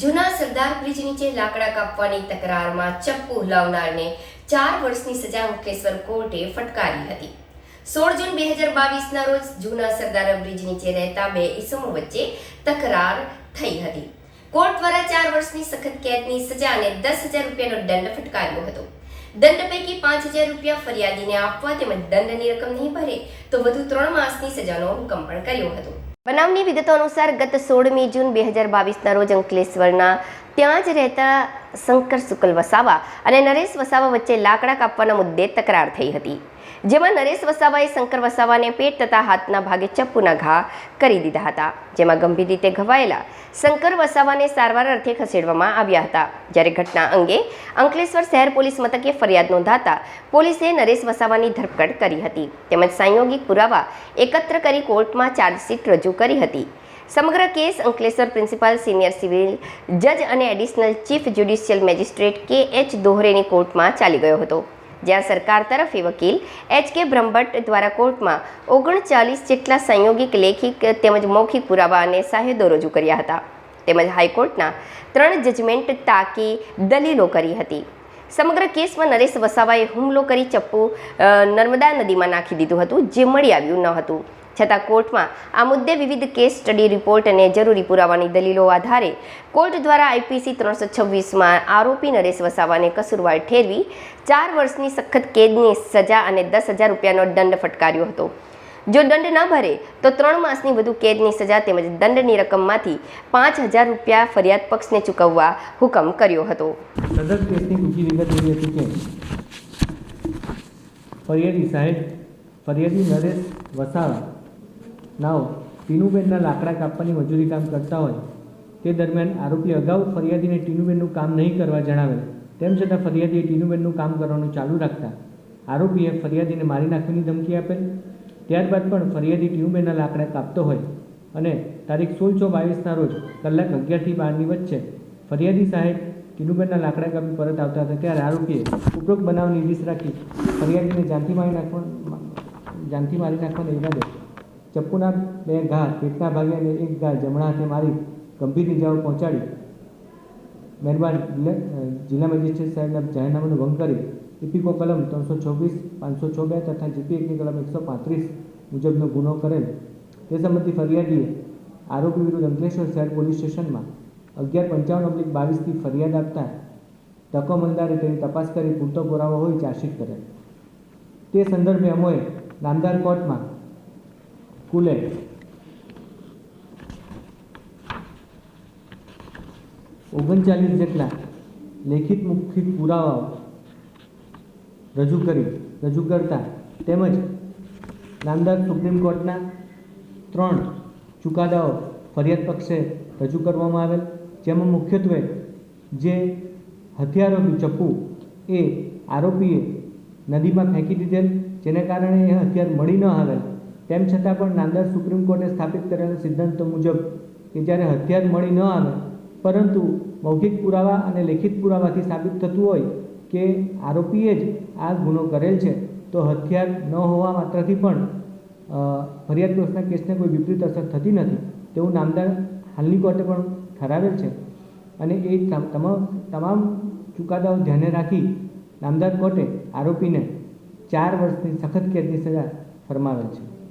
જૂના સરદાર બ્રિજ નીચે લાકડા કાપવાની તકરારમાં ચપ્પુ હલાવનારને ચાર વર્ષની સજા મુકેશ્વર કોર્ટે ફટકારી હતી. સોળ જૂન બે હજાર બાવીસના રોજ જૂના સરદાર બ્રિજ નીચે રહેતા બે ઈસમો વચ્ચે તકરાર થઈ હતી. કોર્ટ દ્વારા ચાર વર્ષની સખત કેદની સજા અને દસ હજાર રૂપિયાનો દંડ ફટકાર્યો હતો. દંડ પૈકી પાંચ હજાર રૂપિયા ફરિયાદીને આપવા તેમજ દંડની રકમ નહીં ભરે તો વધુ ત્રણ માસની સજાનો હુકમ પણ કર્યો હતો. બનાવની વિગતો અનુસાર ગત સોળમી જૂન બે હજાર બાવીસના રોજ અંકલેશ્વરના ત્યાં જ રહેતા શંકર, શુકલ, વસાવા અને નરેશ વસાવા વચ્ચે લાકડા કાપવાના મુદ્દે તકરાર થઈ હતી. જેમાં નરેશ વસાવાએ શંકર વસાવાને પેટ તથા હાથના ભાગે ચપ્પુના ઘા કરી દીધા હતા, જેમાં ગંભીર રીતે ઘવાયેલા શંકર વસાવાને સારવાર અર્થે ખસેડવામાં આવ્યા હતા. જ્યારે ઘટના અંગે અંકલેશ્વર શહેર પોલીસ મથકે ફરિયાદ નોંધાતા પોલીસે નરેશ વસાવાની ધરપકડ કરી હતી. તેમજ સંયોગિક પુરાવા એકત્ર કરી કોર્ટમાં ચાર્જશીટ રજૂ કરી હતી. સમગ્ર case Ankleshwar principal senior civil જજ અને additional chief judicial magistrate K H દોહરેની કોર્ટમાં ચાલી ગયો હતો, જ્યાં સરકાર તરફે વકીલ એચ કે બ્રહ્મભટ્ટ દ્વારા કોર્ટમાં ઓગણચાલીસ જેટલા સંયોગિક લેખિક તેમજ મૌખિક પુરાવા અને સાહેદો રજૂ કર્યા હતા, તેમજ હાઈકોર્ટના ત્રણ જજમેન્ટ તાકી દલીલો કરી હતી. સમગ્ર કેસમાં નરેશ વસાવાએ હુમલો કરી ચપ્પુ નર્મદા નદીમાં નાખી દીધું હતું, જે મળી આવ્યું ન હતું. છતાં કોર્ટમાં આ મુદ્દે વિવિધ કેસ સ્ટડી રિપોર્ટ અને જરૂરી પુરાવાની દલીલો આધારે કોર્ટ દ્વારા આઈપીસી ત્રણસો છવ્વીસમાં આરોપી નરેશ વસાવાને કસૂરવાર ઠેરવી ચાર વર્ષની સખત કેદની સજા અને દસ હજાર રૂપિયાનો દંડ ફટકાર્યો હતો. જો દંડ ન ભરે, તો ત્રણ માસની વધુ કેદની સજા તેમજ દંડની રકમમાંથી પાંચ હજાર રૂપિયા ફરિયાદ પક્ષને ચૂકવવા હુકમ કર્યો હતો. ફરિયાદી સાહેબ, ફરિયાદી નરેશ વસાવા નાઓ, ટીનુબેનના લાકડા કાપવાની મજૂરી કામ કરતા હોય, તે દરમિયાન આરોપી અગાઉ ફરિયાદીને ટીનુબેનનું કામ નહીં કરવા જણાવેલ તેમ છતાં ફરિયાદીએ ટીનુબેનનું કામ કરવાનું ચાલુ રાખતા, આરોપીએ ફરિયાદીને મારી નાખવાની ધમકી આપેલ. ત્યારબાદ પણ ફરિયાદી ટીનુબેનના લાકડા કાપતો હોય અને તારીખ સોળ છ બાવીસના રોજ કલાક અગિયારથી બારની વચ્ચે ફરિયાદી સાહેબ ટીનુબેનના લાકડા કાપી પરત આવતા હતા, ત્યારે આરોપીએ ઉપરોક્ત બનાવની રીસ રાખી ફરિયાદીને જાનથી મારી નાખવા જાનથી મારી નાખવાના ઈરાદે ચપ્પુના બે ઘા પેટના ભાગે અને એક ઘા જમણા હાથે મારી ગંભીર ઇજાઓ પહોંચાડી. મહેરબાન જિલ્લા મેજિસ્ટ્રેટ સાહેબના જાહેરનામાનો ભંગ કરી ઇપિકો કલમ ત્રણસો છવ્વીસ પાંચસો છ બે તથા જીપી એકની કલમ એકસો પાંત્રીસ મુજબનો ગુનો કરેલ. તે સંબંધી ફરિયાદીએ આરોપી વિરુદ્ધ અંકલેશ્વર શહેર પોલીસ સ્ટેશનમાં અગિયાર પંચાવન ઓબ્લિક બાવીસથી ફરિયાદ આપતા ટકો મંદારે તેની તપાસ કરી પૂરતો પુરાવો હોય ચાર્જશીટ કરેલ. તે સંદર્ભે અમોએ નામદાર કોર્ટમાં કુલે ઓગણચાલીસ જેટલા લેખિત મુખિત પુરાવાઓ રજૂ કરી, રજૂ કરતા તેમજ નામદાર સુપ્રીમ કોર્ટના ત્રણ ચુકાદાઓ ફરિયાદ પક્ષે રજૂ કરવામાં આવેલ, જેમાં મુખ્યત્વે જે હથિયારો ચપ્પુ એ આરોપીએ નદીમાં ફેંકી દીધેલ, જેને કારણે એ હથિયાર મળી ન આવેલ. તેમ છતાં પણ નામદાર સુપ્રીમ કોર્ટે સ્થાપિત કરેલા સિદ્ધાંતો મુજબ કે જ્યારે હથિયાર મળી ન આવે, પરંતુ મૌખિક પુરાવા અને લેખિત પુરાવાથી સાબિત થતું હોય કે આરોપીએ જ આ ગુનો કરેલ છે, તો હથિયાર ન હોવા માત્રથી પણ ફરિયાદ ફરિયાદગ્રસ્તના કેસને કોઈ વિપરીત અસર થતી નથી. તેવું નામદાર હાલની કોર્ટે પણ ઠરાવેલ છે. અને એ તમ- તમામ તમામ ચુકાદાઓ ધ્યાને રાખી નામદાર કોર્ટે આરોપીને ચાર વર્ષની સખત કેદની સજા ફરમાવેલ છે.